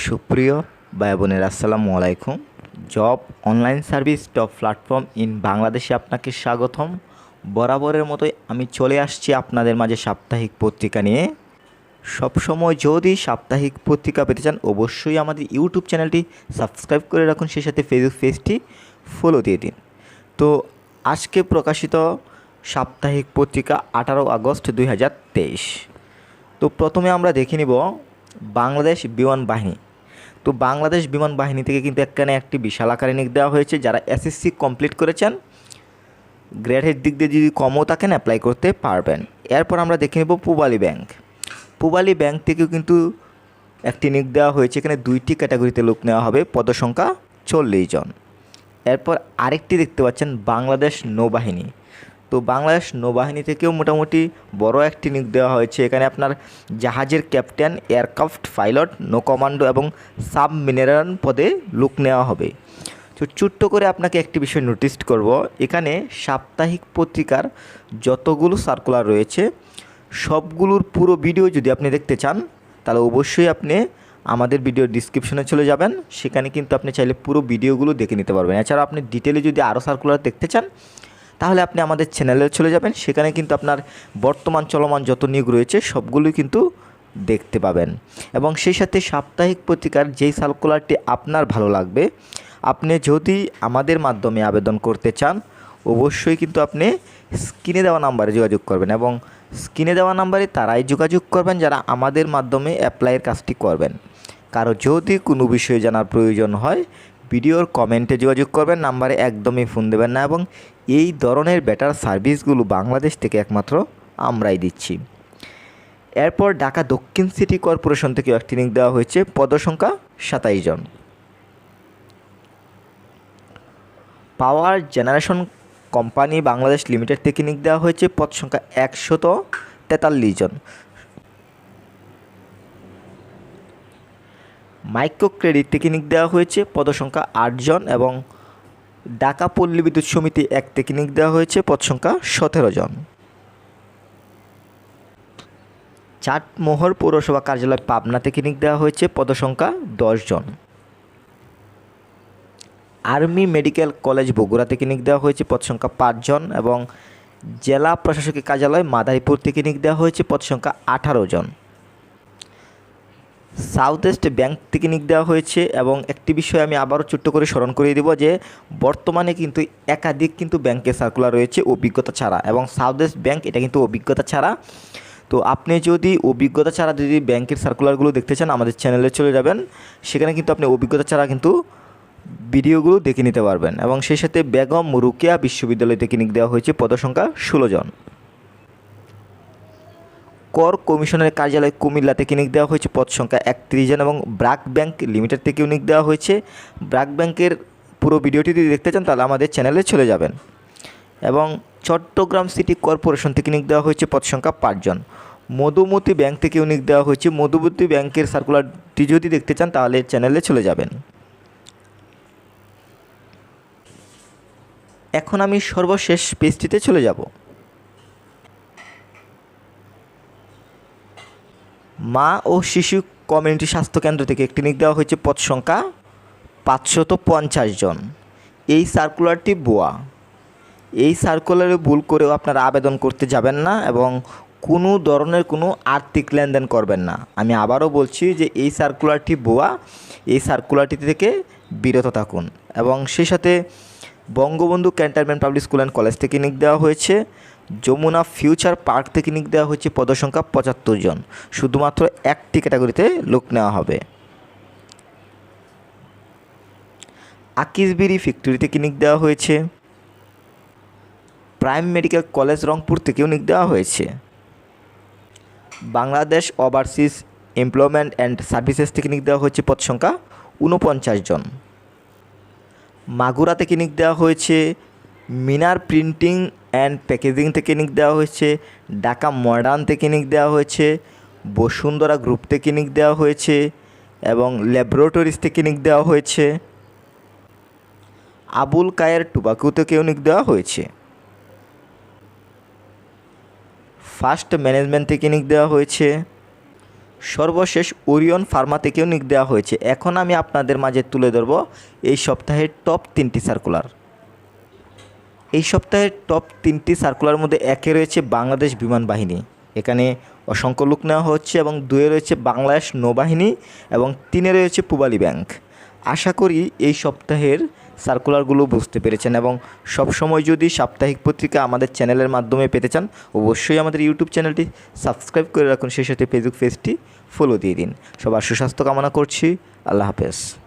সুপ্রিয় ভাই বোনের, আসসালামু আলাইকুম। Job online service top platform in বাংলাদেশে আপনাকে স্বাগতম। বরাবরের মতোই আমি চলে আসছি আপনাদের মাঝে সাপ্তাহিক পত্রিকা নিয়ে। সবসময় যদি সাপ্তাহিক পত্রিকা পেতে চান, অবশ্যই আমাদের ইউটিউব চ্যানেলটি সাবস্ক্রাইব করে রাখুন, সেই সাথে ফেসবুক পেজটি ফলো দিয়ে দিন। তো আজকে প্রকাশিত সাপ্তাহিক পত্রিকা আঠারো আগস্ট দুই হাজার তেইশ। তো প্রথমে আমরা দেখে নিব বাংলাদেশ বিমান বাহিনী। তো বাংলাদেশ বিমান বাহিনী থেকে কিন্তু এখানে একটি বিশাল আকারে নিক দেওয়া হয়েছে, যারা এসএসসি কমপ্লিট করেছেন গ্রেডের দিক দিয়ে যদি কমও থাকেন অ্যাপ্লাই করতে পারবেন। এরপর আমরা দেখে নেব পূবালী ব্যাংক। পূবালী ব্যাংক থেকেও কিন্তু একটি নিক দেওয়া হয়েছে, এখানে দুইটি ক্যাটাগরিতে লোক নেওয়া হবে, পদসংখ্যা চল্লিশ জন। এরপর আরেকটি দেখতে পাচ্ছেন বাংলাদেশ নৌবাহিনী। তো বাংলাদেশ নৌবাহিনী থেকেও মোটামুটি বড় একটি নিয়োগ দেওয়া হয়েছে। এখানে আপনার জাহাজের ক্যাপ্টেন, এয়ারক্রাফট, পাইলট, নৌ কমান্ডো এবং সাব মিনারেল পদে লোক নেওয়া হবে। তো ছোট্ট করে আপনাকে একটি বিষয় নোটিস করব। এখানে সাপ্তাহিক পত্রিকার যতগুলো সার্কুলার রয়েছে, সবগুলোর পুরো ভিডিও যদি আপনি দেখতে চান, তাহলে অবশ্যই আপনি আমাদের ভিডিও ডিসক্রিপশনে চলে যাবেন। সেখানে কিন্তু আপনি চাইলে পুরো ভিডিওগুলো দেখে নিতে পারবেন। এছাড়া আপনি ডিটেলে যদি আরও সার্কুলার দেখতে চান তাহলে আপনি আমাদের চ্যানেলে চলে যাবেন। সেখানে কিন্তু আপনার বর্তমান চলমান যত নিয়োগ রয়েছে সবগুলোই কিন্তু দেখতে পাবেন। এবং সেই সাথে সাপ্তাহিক পত্রিকার যেই সার্কুলারটি আপনার ভালো লাগবে, আপনি যদি আমাদের মাধ্যমে আবেদন করতে চান, অবশ্যই কিন্তু আপনি স্ক্রিনে দেওয়া নাম্বারে যোগাযোগ করবেন এবং স্ক্রিনে দেওয়া নাম্বারে তারাই যোগাযোগ করবেন যারা আমাদের মাধ্যমে অ্যাপ্লাইয়ের কাজটি করবেন। কারও যদি কোনো বিষয়ে জানার প্রয়োজন হয় ভিডিওর কমেন্টে যোগাযোগ করবেন, নাম্বারে একদমই ফোন দেবেন না এবং এই ধরনের বেটার সার্ভিসগুলো বাংলাদেশ থেকে একমাত্র আমরাই দিচ্ছি। এরপর ঢাকা দক্ষিণ সিটি কর্পোরেশন থেকে একটি লিঙ্ক দেওয়া হয়েছে, পদসংখ্যা সাতাইশ জন। Power generation company Bangladesh limited থেকে নিক দেওয়া হয়েছে পদ সংখ্যা একশত তেতাল্লিশ জন। মাইক্রো ক্রেডিট থেকে নিক দেওয়া হয়েছে পদ সংখ্যা আটজন এবং ঢাকা পল্লী বিদ্যুৎ সমিতি এক থেকে নিক দেওয়া হয়েছে পদ সংখ্যা সতেরো জন। চাটমোহর পৌরসভা কার্যালয় পাবনা থেকে নিক দেওয়া হয়েছে, পদসংখ্যা জন। আর্মি মেডিকেল কলেজ বগুড়া থেকে নিক দেওয়া হয়েছে পদ সংখ্যা পাঁচজন এবং জেলা প্রশাসকের কার্যালয় মাদারীপুর থেকে নিক দেওয়া হয়েছে পদ সংখ্যা আঠারো জন। সাউথ ইস্ট ব্যাংক থেকে নিক দেওয়া হয়েছে এবং একটি বিষয় আমি আবারও ছোট্ট করে স্মরণ করিয়ে দেবো যে বর্তমানে কিন্তু একাধিক কিন্তু ব্যাংকের সার্কুলার রয়েছে অভিজ্ঞতা ছাড়া এবং সাউথ ইস্ট ব্যাংক এটা কিন্তু অভিজ্ঞতা ছাড়া। তো আপনি যদি অভিজ্ঞতা ছাড়া যদি ব্যাংকের সার্কুলারগুলো দেখতে চান, আমাদের চ্যানেলে চলে যাবেন। সেখানে কিন্তু আপনি অভিজ্ঞতা ছাড়া কিন্তু ভিডিওগুলো দেখে নিতে পারবেন এবং সেই সাথে বেগম রুকিয়া বিশ্ববিদ্যালয় থেকে নিক দেওয়া হয়েছে, পদসংখ্যা ষোলো জন। কর কমিশনের কার্যালয় কুমিল্লা থেকে নিক দেওয়া হয়েছে পদ সংখ্যা একত্রিশ জন এবং ব্রাক ব্যাংক লিমিটেড থেকেও নিক দেওয়া হয়েছে। ব্রাক ব্যাংকের পুরো ভিডিওটি যদি দেখতে চান, তাহলে আমাদের চ্যানেলে চলে যাবেন। এবং চট্টগ্রাম সিটি কর্পোরেশন থেকে নিক দেওয়া হয়েছে পদ সংখ্যা পাঁচজন মধুমতি ব্যাংক থেকেও নিক দেওয়া হয়েছে। মধুমতি ব্যাংকের সার্কুলারটি যদি দেখতে চান, তাহলে চ্যানেলে চলে যাবেন। এখন আমি সর্বশেষ পেজটিতে চলে যাব। মা ও শিশু কমিউনিটি স্বাস্থ্য কেন্দ্র থেকে একটি নিক দেওয়া হয়েছে পদ সংখ্যা পাঁচশত পঞ্চাশ জন। এই সার্কুলারটি বোয়া এই সার্কুলারে ভুল করেও আপনারা আবেদন করতে যাবেন না এবং কোনো ধরনের কোনো আর্থিক লেনদেন করবেন না। আমি আবারও বলছি যে এই সার্কুলারটি বোয়া এই সার্কুলারটি থেকে বিরত থাকুন এবং সেই সাথে Bangabandhu cantonment public school and college থেকে নিক দেওয়া হয়েছে। যমুনা ফিউচার পার্ক থেকে নিক দেওয়া হয়েছে, পদসংখ্যা পঁচাত্তর জন। শুধুমাত্র একটি ক্যাটাগরিতে লোক নেওয়া হবে। আকিসবিরি ফ্যাক্টরি থেকে নিক দেওয়া হয়েছে। প্রাইম মেডিকেল কলেজ রংপুর থেকেও নিক দেওয়া হয়েছে। Bangladesh overseas employment and services থেকে নিক দেওয়া হয়েছে পদ সংখ্যা ঊনপঞ্চাশ জন। মাগুরা নিক দেওয়া হয়েছে, মিনার প্রিন্টিং অ্যান্ড প্যাকেজিং থেকে নিক দেওয়া হয়েছে, ঢাকা মডার্ন থেকে নিক দেওয়া হয়েছে, বসুন্ধরা গ্রুপ থেকে নিক দেওয়া হয়েছে এবং ল্যাবরেটরিজ থেকে নিক দেওয়া হয়েছে। আবুল কায়ের টুবাকু নিক দেওয়া হয়েছে। ফার্স্ট ম্যানেজমেন্ট থেকে নিক দেওয়া হয়েছে। সর্বশেষ ওরিয়ন ফার্মা থেকেও নিক দেওয়া হয়েছে। এখন আমি আপনাদের মাঝে তুলে ধরব এই সপ্তাহের টপ তিনটি সার্কুলার এই সপ্তাহের টপ তিনটি সার্কুলার মধ্যে একে রয়েছে বাংলাদেশ বিমান বাহিনী। এখানে অসংখ্য লোক নেওয়া হচ্ছে এবং দুয়ে রয়েছে বাংলাদেশ নৌবাহিনী এবং তিনে রয়েছে পূবালী ব্যাংক। আশা করি এই সপ্তাহের সার্কুলারগুলো বুঝতে পেরেছেন এবং সবসময় যদি সাপ্তাহিক পত্রিকা আমাদের চ্যানেলের মাধ্যমে পেতে চান, অবশ্যই আমাদের ইউটিউব চ্যানেলটি সাবস্ক্রাইব করে রাখুন। সেই সাথে ফেসবুক পেজটি ফলো দিয়ে দিন। সবার সুস্বাস্থ্য কামনা করছি। আল্লাহ হাফেজ।